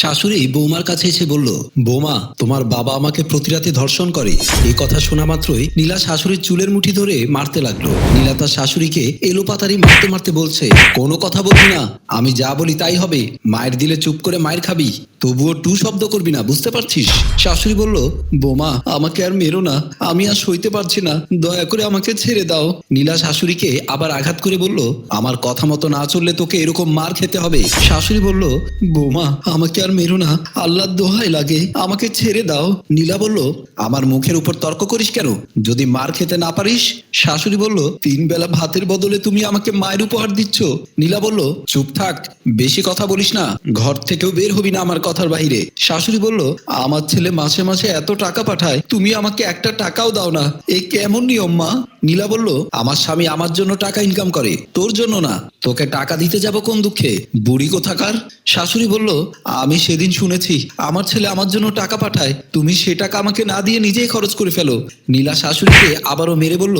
শাশুড়ি বৌমার কাছে এসে বলল, বৌমা, তোমার বাবা আমাকে প্রতি রাতে ধর্ষণ করে। এই কথা শোনা মাত্রই নীলা শাশুড়ির চুলের মুঠি ধরে মারতে লাগল। নীলা তার শাশুড়িকে এলোপাতারি মারতে মারতে বলছে, কোনো কথা বলবি না, আমি যা বলি তাই হবে। মায়ের দিলে চুপ করে মায়ের খাবি, তবুও টু শব্দ করবি না, বুঝতে পারছিস? শাশুড়ি বলল, বোমা, আমাকে আর মেরো না, আমি আর সইতে পারছি না, দয়া করে আমাকে ছেড়ে দাও। নীলা শাশুড়িকে আবার আঘাত করে বলল, আমার কথা মতো না চললে তোকে এরকম মার খেতে হবে। শাশুড়ি বলল, বৌমা, আমাকে আর মেরো না আল্লাহ দোহাই লাগে, আমাকে ছেড়ে দাও। নীলা বলল, আমার মুখের উপর তর্ক করিস কেন? যদি মার খেতে না পারিস? শাশুড়ি বলল, তিন বেলা ভাতের বদলে তুমি আমাকে মায়ের উপহার দিচ্ছ। নীলা বলল, চুপ থাক, বেশি কথা বলিস না। ঘর থেকেও বের হবি না আমার কথার বাইরে শাশুড়ি বলল, আমার ছেলে মাসে মাসে এত টাকা পাঠায়, তুমি আমাকে একটা টাকাও দাও না। এ কেমন নিয়ম, মা? নীলা বলল, আমার স্বামী আমার জন্য টাকা ইনকাম করে, তোর জন্য না। তোকে টাকা দিতে যাব কোন দুঃখে? বুড়ি কোথাকার? শাশুড়ি বলল, আমি সেদিন শুনেছি, আমার ছেলে আমার জন্য টাকা পাঠায়, তুমি সে টাকা আমাকে না দিয়ে নিজেই খরচ করে ফেলো। নীলা শাশুড়িকে আবারও মেরে বলল,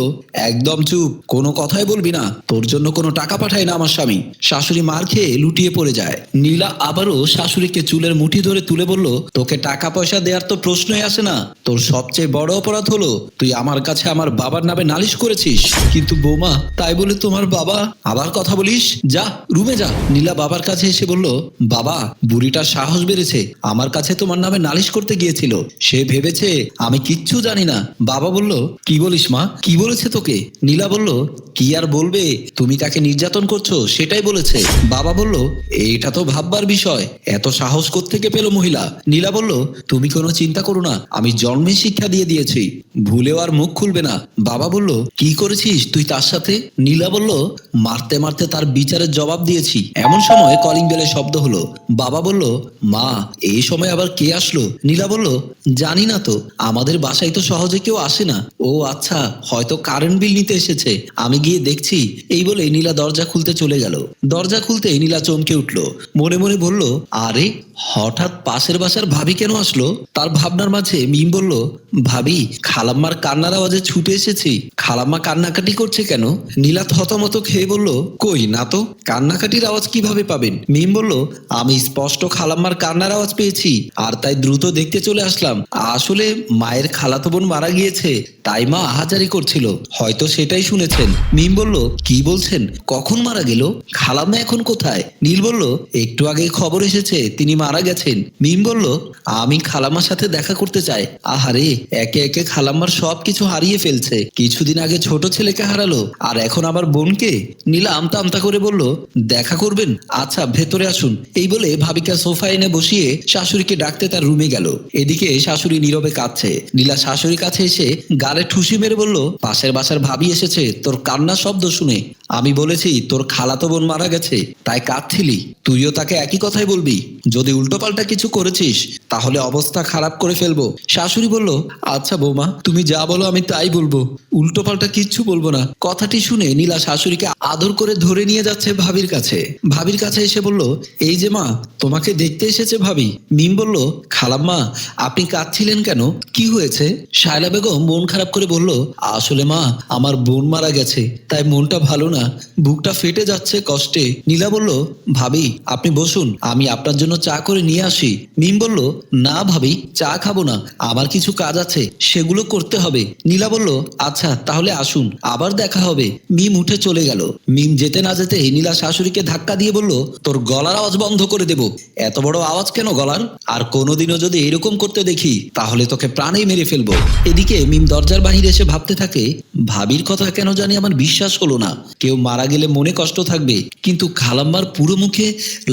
একদম চুপ, কোনো কথাই বলবি না, তোর জন্য কোনো টাকা পাঠায় না আমার স্বামী। শাশুড়ি মার খেয়ে লুটিয়ে পড়ে যায়। নীলা আবারও শাশুড়িকে চুলের মুঠি ধরে তুলে বলল, তোকে টাকা পয়সা দেওয়ার তো প্রশ্নই আসে না, তোর সবচেয়ে বড় অপরাধ হলো, তুই আমার কাছে আমার বাবার নামে নালিশ করেছিস। কিন্তু বৌমা, তাই বলে তোমার বাবা আবার কথা বলিস? যা, রুমে যা। নীলা বাবার কাছে এসে বলল বাবা, বুড়িটার সাহস বেড়েছে। আমার কাছে তোমার নামে নালিশ করতে গিয়েছিল। সে ভেবেছে, আমি কিচ্ছু জানি না। বাবা বলল, কি বলিস মা? কি বলেছে তোকে? নীলা বলল, কি আর বলবে? তুমি তাকে নির্যাতন করছ, সেটাই বলেছে। বাবা বলল, এইটা তো ভাববার বিষয়। এত সাহস থেকে পেল মহিলা? নীলা বলল, তুমি কোনো চিন্তা করো না। আমি জন্মে শিক্ষা দিয়ে দিয়েছি। ভুলেও আর মুখ খুলবে না। বাবা বলল, কি করেছিস তুই তার সাথে? নীলা বলল, মারতে মারতে তার বিচারের জবাব দিয়েছি। এমন সময় কলিং বেলের শব্দ হলো। বাবা বলল, মা, এই সময় আবার কে আসলো? নীলা বলল, জানি না তো, আমাদের বাসায় তো সহজে কেউ আসে না। ও আচ্ছা হয়তো কারেন্ট বিল নিতে এসেছে। আমি গিয়ে দেখছি। এই বলে নীলা দরজা খুলতে চলে গেল। দরজা খুলতে নীলা চমকে উঠল। মনে মনে বলল, আরে, হঠাৎ পাশের বাসার ভাবি কেন আসলো? তার ভাবনার মাঝে মিম বলল, ভাবি, খালাম্মার কান্নার আওয়াজে ছুটে এসেছি। খালাম্মা কান্নাকাটি করছে কেন? নীলা থতমত খেয়ে বলল, কই না তো, কান্নাকাটির আওয়াজ কীভাবে পাবেন? মিম বলল আমি স্পষ্ট খালাম্মার কান্নার আওয়াজ পেয়েছি, আর তাই দ্রুত দেখতে চলে আসলাম। আসলে মায়ের খালাতো বোন মারা গিয়েছে, তাই মা আহাজারি করছিল। হয়তো সেটাই শুনেছেন। মিম বলল, কি বলছেন? কখন মারা গেল? খালাম্মা এখন কোথায়? নীল বলল, একটু আগে খবর এসেছে, তিনি মারা গেছেন। মিম বলল, আমি খালাম্মার সাথে দেখা করতে চাই। আহারে, একে একে খালাম্মার সব কিছু হারিয়ে ফেলছে। কিছুদিন আগে ছোট ছেলেকে হারালো, আর এখন আবার বোনকে? নীলা আমতা আমতা করে বলল, দেখা করবেন? আচ্ছা ভেতরে আসুন। এই বলে ভাবিকা সোফা এনে বসিয়ে শাশুড়িকে ডাকতে তার রুমে গেল। এদিকে শাশুড়ি নীরবে কাঁদছে। নীলা শাশুড়ির কাছে এসে গালে ঠুসি মেরে বলল, পাশের বাসার ভাবি এসেছে, তোর কান্নার শব্দ শুনে। আমি বলেছি, তোর খালাতো বোন মারা গেছে, তাই কাঁদছিলি। তুইও তাকে একই কথাই বলবি। যদি উল্টোপাল্টা কিছু করেছিস, তাহলে অবস্থা খারাপ করে ফেলব। শাশুড়ি বলল আচ্ছা বৌমা, তুমি যা বলো আমি তাই বলব। উল্টোপাল্টা কিচ্ছু বলব না। কথাটি শুনে নীলা শাশুড়িকে আদর করে ধরে নিয়ে যাচ্ছে ভাবির কাছে। ভাবির কাছে এসে বলল, এই যে মা, তোমাকে দেখতে এসেছে ভাবি। মিম বলল, খালাম্মা, আপনি কাঁদছিলেন কেন? কি হয়েছে? শায়লা বেগম মন খারাপ করে বলল, আসলে মা, আমার বোন মারা গেছে, তাই মনটা ভালো না। বুকটা ফেটে যাচ্ছে কষ্টে। নীলা বলল, ভাবি, আপনি বসুন, আমি আপনার জন্য চা করে নিয়ে আসি। মিম বলল, না ভাবি, চা খাব না, আমার কিছু কাজ আছে, সেগুলো করতে হবে। নীলা বলল আচ্ছা তাহলে আসুন, আবার দেখা হবে। মিম উঠে চলে গেল। মিম যেতে না যেতে নীলা শাশুড়িকে ধাক্কা দিয়ে বলল, তোর গলার আওয়াজ বন্ধ করে দেব। এত বড় আওয়াজ কেন গলার? আর কোনোদিনও যদি এরকম করতে দেখি, তাহলে তোকে প্রাণেই মেরে ফেলব। এদিকে মিম দরজার বাহিরে এসে ভাবতে থাকে, ভাবির কথা কেন জানি আমার বিশ্বাস হলো না। কেউ মারা গেলে মনে কষ্ট থাকবে, কিন্তু খালাম্মার পুরো মুখে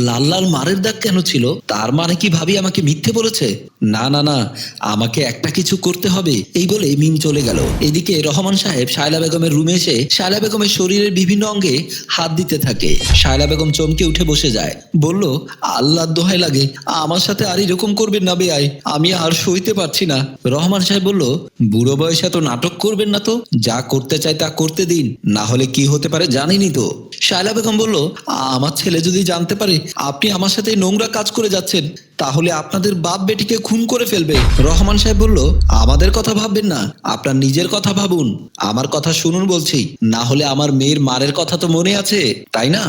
লাল লাল মারের দাগ কেন ছিল? তার মানে কি ভাবি আমাকে মিথ্যে বলেছে? না না না, আমাকে একটা কিছু করতে হবে। এই বলে মিম চলে গেল। এদিকে রহমান সাহেব শায়লা বেগমের রুমে এসে শায়লা বেগমের শরীরের বিভিন্ন অঙ্গে হাত দিতে থাকে। শায়লা বেগম চমকে উঠে বসে যায়। বলল আল্লাহ দোহাই লাগে, আমার সাথে আর এরকম করবেন না বেআই আমি আর সইতে পারছি না। রহমান সাহেব বলল, বুড়ো বয়সে তো নাটক করবেন না তো? যা করতে চাই তা করতে দিন, না হলে কি হতে পারে জানিনি তো? শায়লা বেগম বলল আমার ছেলে যদি জানতে পারে আপনি আমার সাথে নোংরা কাজ করে যাচ্ছেন, তাহলে আপনাদের বাপ বেটিকে খুন করে ফেলবে। রহমান সাহেব বলল, আমাদের কথা ভাববেন না, আপনার নিজের কথা ভাবুন। আমার কথা শুনুন বলছি, না হলে আমার মেয়ের মারের কথা তো মনে আছে, তাই না?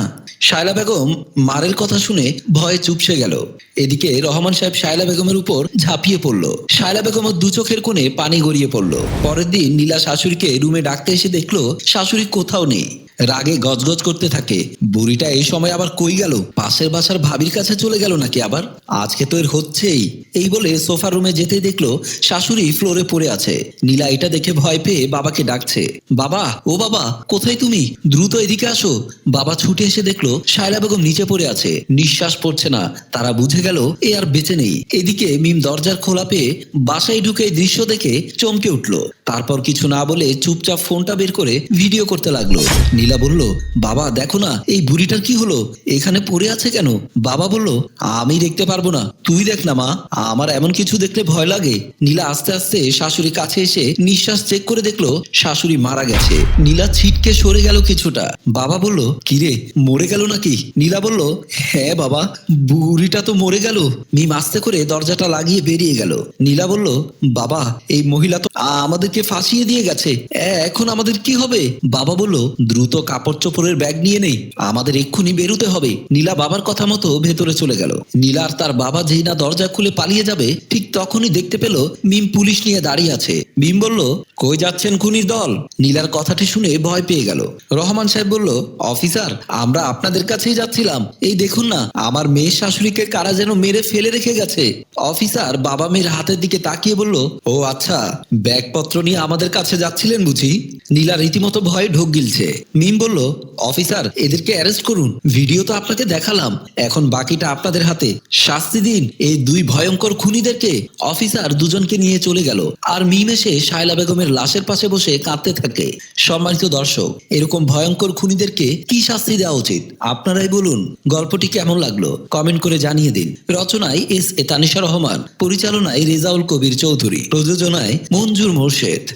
শায়লা বেগম মারের কথা শুনে ভয়ে চুপসে গেল। এদিকে রহমান সাহেব শায়লা বেগমের উপর ঝাঁপিয়ে পড়ল। শায়লা বেগমের দু চোখের কোণে পানি গড়িয়ে পড়ল। পরের দিন নীলা শাশুড়িকে রুমে ডাকতে এসে দেখল, শাশুড়ি কোথাও নেই। রাগে গজগজ করতে থাকে। বুড়িটা এই সময় আবার কই গেল? পাশের বাসার ভাবির কাছে চলে গেল নাকি আবার? আজকে তো এর হচ্ছেই। এই বলে সোফা রুমে যেতে দেখল শাশুড়ি ফ্লোরে পড়ে আছে। নীলা এটা দেখে ভয় পেয়ে বাবাকে ডাকছে। বাবা, ও বাবা, কোথায় তুমি? দ্রুত এদিকে আসো। বাবা ছুটে এসে দেখল শায়লা বেগম নিচে পড়ে আছে। নিঃশ্বাস পড়ছে না। তারা বুঝে গেল এ আর বেঁচে নেই। এদিকে মিম দরজার খোলা পেয়ে বাসায় ঢুকে দৃশ্য দেখে চমকে উঠল। তারপর কিছু না বলে চুপচাপ ফোনটা বের করে ভিডিও করতে লাগল। নীলা বলল, বাবা, দেখো না, এই বুড়িটার কি হলো? এখানে পড়ে আছে কেন? বাবা বলল, আমি দেখতে পারব না। তুই দেখ না, মা। আমার এমন কিছু দেখলে ভয় লাগে। নীলা আস্তে আস্তে শাশুড়ি কাছে এসে নিঃশ্বাস চেক করে দেখল, শাশুড়ি মারা গেছে। নীলা ছিটকে সরে গেল কিছুটা। বাবা বলল, কিরে, মরে গেল নাকি? নীলা বলল হ্যাঁ বাবা, বুড়িটা তো মরে গেল। মিম আস্তে করে দরজাটা লাগিয়ে বেরিয়ে গেল। নীলা বলল, বাবা, এই মহিলা তো আমাদেরকে ফাঁসিয়ে দিয়ে গেছে। এখন আমাদের কি হবে? বাবা বলল, দ্রুত কাপড় চোপড়ের ব্যাগ নিয়ে নেই। আমাদের এক্ষুনি বেরোতে হবে। নীলা বাবার কথা মতো ভেতরে চলে গেল। নীলা আর তার বাবা যেই না দরজা খুলে পালিয়ে যাবে, ঠিক তখনই দেখতে পেল মিম পুলিশ নিয়ে দাঁড়িয়ে আছে। মিম বলল, কই যাচ্ছেন খুনির দল? নীলার কথাটি শুনে ভয় পেয়ে গেল। রহমান সাহেব বলল, অফিসার, আমরা আপনাদের কাছেই যাচ্ছিলাম। এই দেখুন না, আমার মেয়ের শাশুড়িকে কারা যেন মেরে ফেলে রেখে গেছে। অফিসার বাবা মেয়ের হাতের দিকে তাকিয়ে বলল, ও আচ্ছা ব্যাগপত্র নিয়ে আমাদের কাছে যাচ্ছিলেন বুঝি? নীলা রীতিমতো ভয়ে ঢোক গিলছে। মিম বলল, অফিসার, এদেরকে অ্যারেস্ট করুন। ভিডিও তো আপনাকে দেখালাম। এখন বাকিটা আপনাদের হাতে। শাস্তি দিন এই দুই ভয়ঙ্কর খুনিদেরকে। অফিসার দুজনকে নিয়ে চলে গেল। আর মিম এসে শায়লা বেগমের লাশের পাশে বসে কাঁদতে থাকে। সম্মানিত দর্শক, এরকম ভয়ঙ্কর খুনিদেরকে কি শাস্তি দেওয়া উচিত? আপনারাই বলুন। গল্পটি কেমন লাগল? কমেন্ট করে জানিয়ে দিন। রচনায় এস এ তানিশা রহমান, পরিচালনায় রেজাউল কবির চৌধুরী। প্রযোজনায় মঞ্জুর মোর্শেদ।